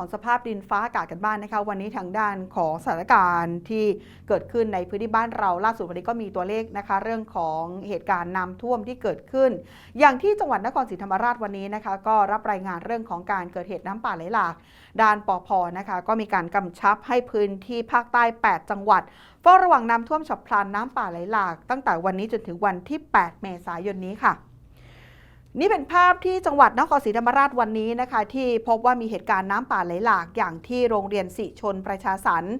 ของสภาพดินฟ้าอากาศกันบ้างนนะคะ วันนี้ทางด้านของสถานการณ์ที่เกิดขึ้นในพื้นที่บ้านเราล่าสุดวันนี้ก็มีตัวเลขนะคะ เรื่องของเหตุการณ์น้ำท่วมที่เกิดขึ้น อย่างที่จังหวัดนครศรีธรรมราชวันนี้นะคะ ก็รับรายงานเรื่องของการเกิดเหตุน้ำป่าไหลหลากด้านปอพนะคะ ก็มีการกำชับให้พื้นที่ภาคใต้ 8 จังหวัดเฝ้าระวังน้ำท่วมฉับพลันน้ำป่าไหลหลาก ตั้งแต่วันนี้จนถึงวันที่ 8 เมษายนนี้ค่ะ นี่เป็นภาพที่จังหวัดนครศรีธรรมราชวันนี้นะคะ ที่พบว่ามีเหตุการณ์น้ำป่าไหลหลากอย่างที่โรงเรียนสิชนประชาสรรค์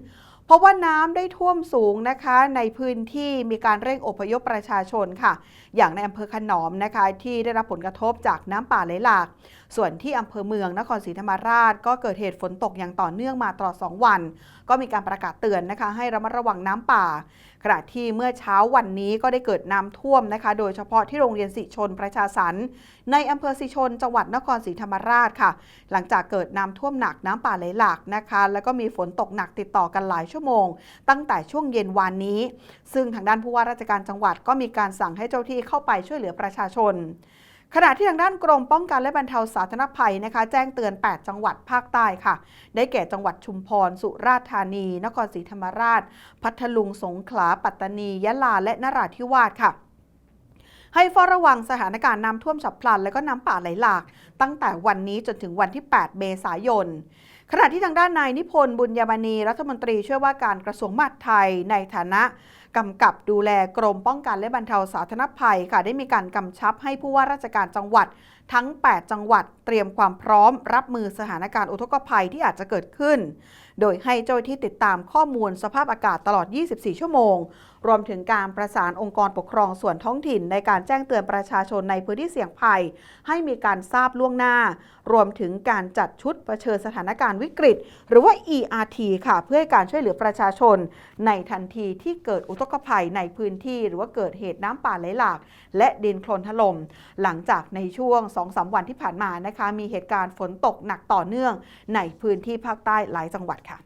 พบว่าน้ำได้ท่วมสูงนะคะ ในพื้นที่มีการเร่งอพยพประชาชนค่ะ อย่างในอำเภอขนอมนะคะ ที่ได้รับผลกระทบจากน้ำป่าไหลหลาก ส่วนที่อำเภอเมืองนครศรีธรรมราช ก็เกิดเหตุฝนตกอย่างต่อเนื่องมาตลอด 2 วัน ก็มีการประกาศเตือนนะคะ ให้ระมัดระวังน้ำป่า ขณะที่เมื่อเช้าวันนี้ก็ได้เกิดน้ำท่วมนะคะ โดยเฉพาะที่โรงเรียนสิชนประชาสรรค์ในอำเภอสิชนจังหวัดนครศรีธรรมราชค่ะ หลังจากเกิดน้ำท่วมหนักน้ำป่าไหลหลากนะคะ แล้วก็มีฝนตกหนักติดต่อกันหลายชั่วโมง ตั้งแต่ช่วงเย็นวานนี้ ซึ่งทางด้านผู้ว่าราชการจังหวัดก็มีการสั่งให้เจ้าที่เข้าไปช่วยเหลือประชาชน ขณะที่ทางด้านกรมป้องกันและบรรเทาสาธารณภัยนะคะ แจ้งเตือน 8 จังหวัดภาคใต้ค่ะ ได้แก่จังหวัดชุมพร สุราษฎร์ธานี นครศรีธรรมราช พัทลุงสงขลา ปัตตานี ยะลา และนราธิวาสค่ะให้เฝ้าระวังสถานการณ์น้ำท่วมฉับพลัน และก็น้ำป่าไหลหลาก ตั้งแต่วันนี้จนถึงวันที่ 8 เมษายน ขณะที่ทางด้านนายนิพนธ์บุญยมณีรัฐมนตรีช่วยว่าการกระทรวงมหาดไทยในฐานะกำกับดูแลกรมป้องกันและบรรเทาสาธารณภัยค่ะได้มีการกำชับให้ผู้ว่าราชการจังหวัด ทั้ง 8 จังหวัดเตรียมความพร้อม รับมือสถานการณ์อุทกภัยที่อาจจะเกิดขึ้น โดยให้เจ้าที่ติดตามข้อมูลสภาพอากาศตลอด 24 ชั่วโมง รวมถึงการประสานองค์กรปกครองส่วนท้องถิ่น ในการแจ้งเตือนประชาชนในพื้นที่เสี่ยงภัย ให้มีการทราบล่วงหน้า รวมถึงการจัดชุดเผชิญสถานการณ์วิกฤต หรือว่า ERT ค่ะ เพื่อให้การช่วยเหลือประชาชน ในทันทีที่เกิดอุทกภัยในพื้นที่ หรือว่าเกิดเหตุน้ำป่าไหลหลาก และดินโคลนถล่มหลังจากในช่วง 2-3 วันที่ผ่านมานะคะ มีเหตุการณ์ฝนตกหนักต่อเนื่องในพื้นที่ภาคใต้หลายจังหวัดค่ะ